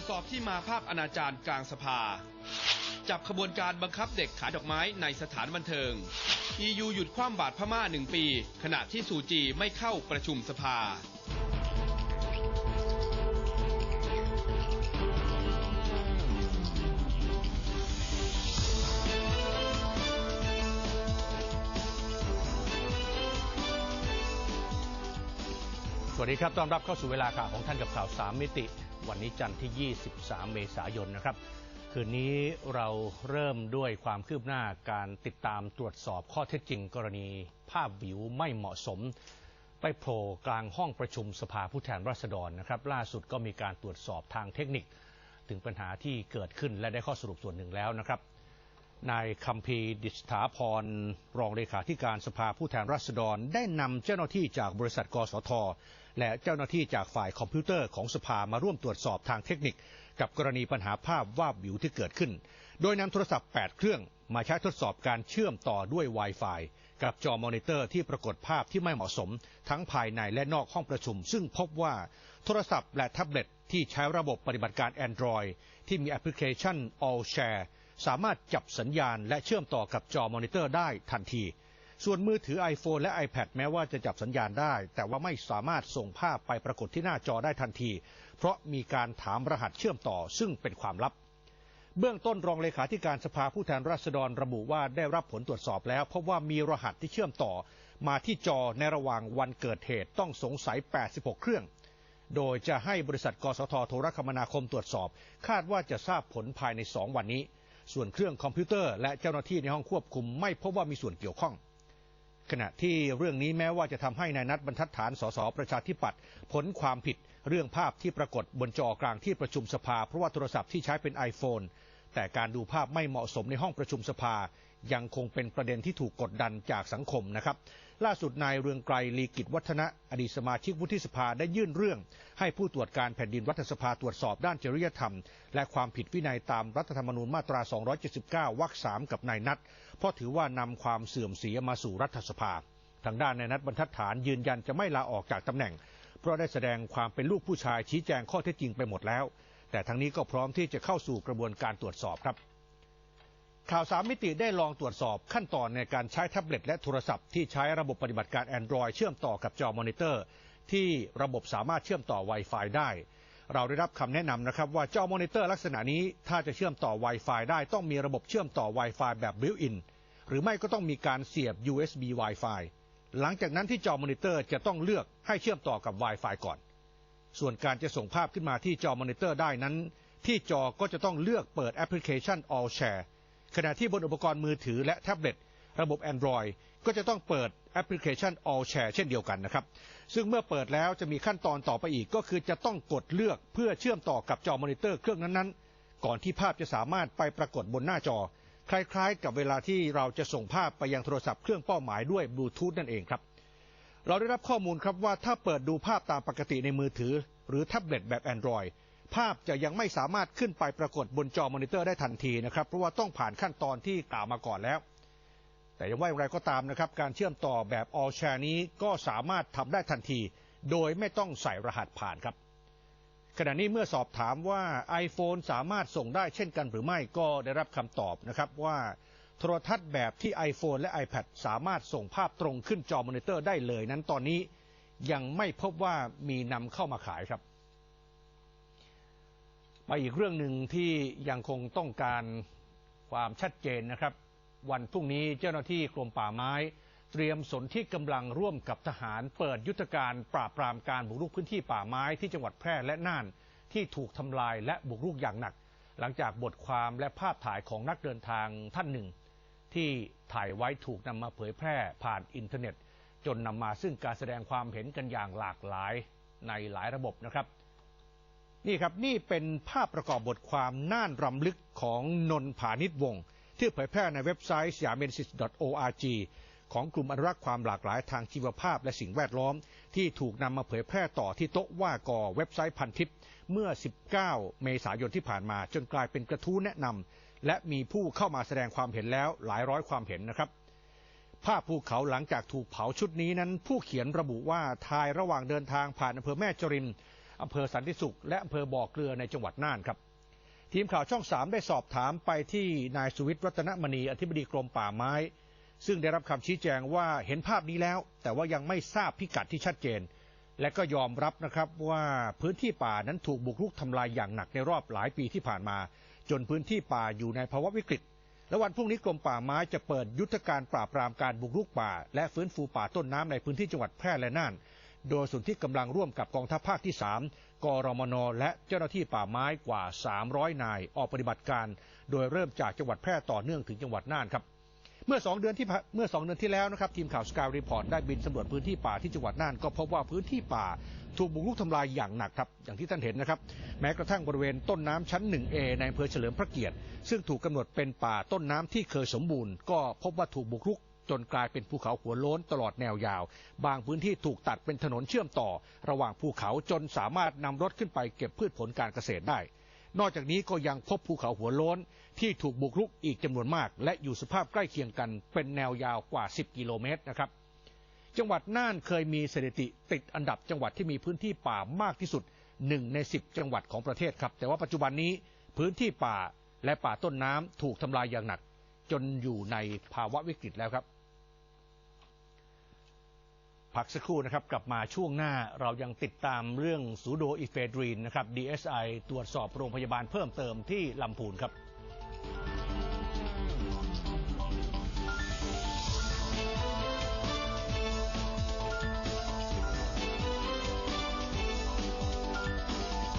จสอบที่มาภาพอนาจารกลางสภา จับขบวนการบังคับเด็กขายดอกไม้ในสถานบันเทิง EU หยุดคว่ำบาตรพม่าหนึ่งปี ขณะที่ซูจีไม่เข้าประชุมสภาสวัสดีครับ ต้อนรับเข้าสู่เวลาข่าวของท่านกับข่าว 3 มิติ วันนี้จันทร์ที่ 23 เมษายนนะครับ คืนนี้เราเริ่มด้วยความคืบหน้าการติดตามตรวจสอบข้อเท็จจริง กรณีภาพวิวไม่เหมาะสม ไปโผล่กลางห้องประชุมสภาผู้แทนราษฎรนะครับ ล่าสุดก็มีการตรวจสอบทางเทคนิค ถึงปัญหาที่เกิดขึ้นและได้ข้อสรุปส่วนหนึ่งแล้วนะครับ นายคัมพีดิษฐาพร รองเลขาธิการสภาผู้แทนราษฎร ได้นำเจ้าหน้าที่จากบริษัทกสท และเจ้าหน้าที่จากฝ่ายคอมพิวเตอร์ของสภามาร่วมตรวจสอบทางเทคนิค กับกรณีปัญหาภาพวาบวิวที่เกิดขึ้น โดยนำโทรศัพท์ 8 เครื่องมาใช้ทดสอบการเชื่อมต่อด้วย Wi-Fi กับจอมอนิเตอร์ที่ปรากฏภาพที่ไม่เหมาะสม ทั้งภายในและนอกห้องประชุม ซึ่งพบว่าโทรศัพท์และแท็บเล็ตที่ใช้ระบบปฏิบัติการ Android ที่มีแอปพลิเคชัน All Share สามารถจับสัญญาณและเชื่อมต่อกับจอมอนิเตอร์ได้ทันที ส่วนมือถือ iPhone และ iPad แม้ว่าจะจับสัญญาณได้ แต่ว่าไม่สามารถส่งภาพไปปรากฏที่หน้าจอได้ทันที เพราะมีการถามรหัสเชื่อมต่อซึ่งเป็นความลับเบื้องต้นรองเลขาธิการสภาผู้แทนราษฎรระบุว่าได้รับผลตรวจสอบแล้ว พบว่ามีรหัสที่เชื่อมต่อ มาที่จอในระหว่างวันเกิดเหตุต้องสงสัย 86 เครื่อง โดยจะให้บริษัทกสทโทรคมนาคมตรวจสอบ คาดว่าจะทราบผลภายใน 2 วันนี้ ส่วนเครื่องคอมพิวเตอร์และเจ้าหน้าที่ในห้องควบคุมไม่พบว่ามีส่วนเกี่ยวข้อง ขณะที่เรื่องนี้แม้ว่าจะทำให้นายนัทบรรทัดฐานสสประชาธิปัตย์พ้นความผิดเรื่องภาพที่ปรากฏบนจอกลางที่ประชุมสภา เพราะว่าโทรศัพท์ที่ใช้เป็น iPhone แต่การดูภาพไม่เหมาะสมในห้องประชุมสภา ยังคงเป็นประเด็นที่ถูกกดดันจากสังคมนะครับ ล่าสุดนายเรืองไกรลีกิจวัฒนะอดีตสมาชิกวุฒิสภาได้ยื่นเรื่อง ให้ผู้ตรวจการแผ่นดินรัฐสภาตรวจสอบด้านจริยธรรม และความผิดวินัยตามรัฐธรรมนูญมาตรา 279 วรรค3กับนายนัทเพราะถือว่านำความเสื่อมเสียมาสู่รัฐสภา ทางด้านนายนัทบรรทัดฐานยืนยันจะไม่ลาออกจากตำแหน่ง เพราะได้แสดงความเป็นลูกผู้ชายชี้แจงข้อเท็จจริงไปหมดแล้ว แต่ทั้งนี้ก็พร้อมที่จะเข้าสู่กระบวนการตรวจสอบครับ ข่าวสามมิติได้ลองตรวจสอบขั้นตอนในการใช้แท็บเล็ตและโทรศัพท์ที่ใช้ระบบปฏิบัติการ Android เชื่อมต่อกับจอมอนิเตอร์ ที่ระบบสามารถเชื่อมต่อ Wi-Fi ได้ เราได้รับคำแนะนำนะครับว่าจอมอนิเตอร์ลักษณะนี้ถ้าจะเชื่อมต่อ Wi-Fi ได้ต้องมีระบบเชื่อมต่อ Wi-Fi แบบ built-in หรือไม่ก็ต้องมีการเสียบ USB Wi-Fi หลังจากนั้นที่จอมอนิเตอร์จะต้องเลือกให้เชื่อมต่อกับ Wi-Fi ก่อน ส่วนการจะส่งภาพขึ้นมาที่จอมอนิเตอร์ได้นั้น ที่จอก็จะต้องเลือกเปิดแอปพลิเคชัน All Share ขณะที่บนอุปกรณ์มือถือและแท็บเล็ตระบบ Android ก็จะต้องเปิดแอปพลิเคชัน All Share เช่นเดียวกันนะครับ ซึ่งเมื่อเปิดแล้วจะมีขั้นตอนต่อไปอีกก็คือจะต้องกดเลือกเพื่อเชื่อมต่อกับจอมอนิเตอร์เครื่องนั้นๆ ก่อนที่ภาพจะสามารถไปปรากฏบนหน้าจอ คล้ายๆ กับเวลาที่เราจะส่งภาพไปยังโทรศัพท์เครื่องเป้าหมายด้วยบลูทูธนั่นเองครับ เราได้รับข้อมูลครับว่าถ้าเปิดดูภาพตามปกติในมือถือ หรือแท็บเล็ตแบบ Android ภาพจะยังไม่สามารถขึ้นไปปรากฏบนจอมอนิเตอร์ได้ทันทีนะครับ เพราะว่าต้องผ่านขั้นตอนที่กล่าวมาก่อนแล้ว แต่ยังว่าอย่างไรก็ตามนะครับ การเชื่อมต่อแบบ All Share นี้ก็สามารถทำได้ทันที โดยไม่ต้องใส่รหัสผ่านครับ ขณะนี้เมื่อสอบถามว่า iPhone สามารถส่งได้เช่นกันหรือไม่ก็ได้รับคำตอบนะครับว่าโทรทัศน์แบบที่ iPhone และ iPad สามารถส่งภาพตรงขึ้นจอมอนิเตอร์ได้เลยนั้นตอนนี้ ยังไม่พบว่ามีนำเข้ามาขายครับ ไปอีกเรื่องหนึ่งที่ยังคงต้องการความชัดเจนนะครับ วันพรุ่งนี้เจ้าหน้าที่กรมป่าไม้ เตรียมสนที่กำลังร่วมกับทหารเปิดยุทธการปราบปรามการบุกรุกพื้นที่ป่าไม้ที่จังหวัดแพร่และน่านที่ถูกทำลายและบุกรุกอย่างหนัก หลังจากบทความและภาพถ่ายของนักเดินทางท่านหนึ่ง ที่ถ่ายไว้ถูกนำมาเผยแพร่ผ่านอินเทอร์เน็ต จนนำมาซึ่งการแสดงความเห็นกันอย่างหลากหลายในหลายระบบนะครับ นี่ครับนี่เป็นภาพประกอบบทความน่านรำลึกของนนผานิชวงศ์ที่เผยแพร่ในเว็บไซต์สยามเมนซิส .org ของกลุ่มอนุรักษ์ความหลากหลายทางชีวภาพและสิ่งแวดล้อม ที่ถูกนำมาเผยแพร่ต่อที่โต๊ะว่าก่อเว็บไซต์พันทิปเมื่อ 19 เมษายนที่ผ่านมา จนกลายเป็นกระทู้แนะนำและมีผู้เข้ามาแสดงความเห็นแล้วหลายร้อยความเห็นนะครับ ภาพภูเขาหลังจากถูกเผาชุดนี้นั้น ผู้เขียนระบุว่าทายระหว่างเดินทางผ่านอำเภอแม่จริม อำเภอสันติสุข และอำเภอบ่อเกลือในจังหวัดน่านครับ ทีมข่าวช่องสามได้สอบถามไปที่นายสุวิทย์รัตนมณีอธิบดีกรมป่าไม้ ซึ่งได้รับคำชี้แจงว่าเห็นภาพนี้แล้ว แต่ว่ายังไม่ทราบพิกัดที่ชัดเจน และก็ยอมรับนะครับว่าพื้นที่ป่านั้นถูกบุกรุกทำลายอย่างหนักในรอบหลายปีที่ผ่านมา จนพื้นที่ป่าอยู่ในภาวะวิกฤตและวันพรุ่งนี้กรมป่าไม้จะเปิดยุทธการปราบปรามการบุกรุกป่า และฟื้นฟูป่าต้นน้ำในพื้นที่จังหวัดแพร่และน่าน โดยส่วนที่กำลังร่วมกับกองทัพภาคที่ 3 กรมน และเจ้าหน้าที่ป่าไม้กว่า 300 นายออกปฏิบัติการ โดยเริ่มจากจังหวัดแพร่ต่อเนื่องถึงจังหวัดน่านครับเมื่อ 2 เดือนที่เมื่อ 2 เดือนที่แล้วนะครับทีมข่าวสกายรีพอร์ตได้บินสำรวจพื้นที่ป่าที่จังหวัดน่านก็พบว่าพื้นที่ป่าถูกบุกรุกทำลายอย่างหนักครับอย่างที่ท่านเห็นนะครับ แม้กระทั่งบริเวณต้นน้ำชั้น 1A ในอำเภอเฉลิมพระเกียรติ ซึ่งถูกกำหนดเป็นป่าต้นน้ำที่เคยสมบูรณ์ ก็พบว่าถูกบุกรุก จนกลายเป็นภูเขาหัวโล้นตลอดแนวยาว บางพื้นที่ถูกตัดเป็นถนนเชื่อมต่อ ระหว่างภูเขาจนสามารถนำรถขึ้นไปเก็บพืชผลการเกษตรได้ นอกจากนี้ก็ยังพบภูเขาหัวโล้นที่ถูกบุกรุกอีกจำนวนมาก และอยู่สภาพใกล้เคียงกันเป็นแนวยาวกว่า 10 กิโลเมตรนะครับ จังหวัดน่านเคยมีสถิติติดอันดับจังหวัดที่มีพื้นที่ป่ามากที่สุด1ใน 10 จังหวัดของประเทศครับ แต่ว่าปัจจุบันนี้พื้นที่ป่าและป่าต้นน้ำถูกทำลายอย่างหนัก จนอยู่ในภาวะวิกฤตแล้วครับ พักสักครู่นะครับ กลับมาช่วงหน้าเรายังติดตามเรื่องซูโดอิเฟดรีนนะครับ DSI ตรวจสอบโรงพยาบาลเพิ่มเติมที่ลำพูนครับ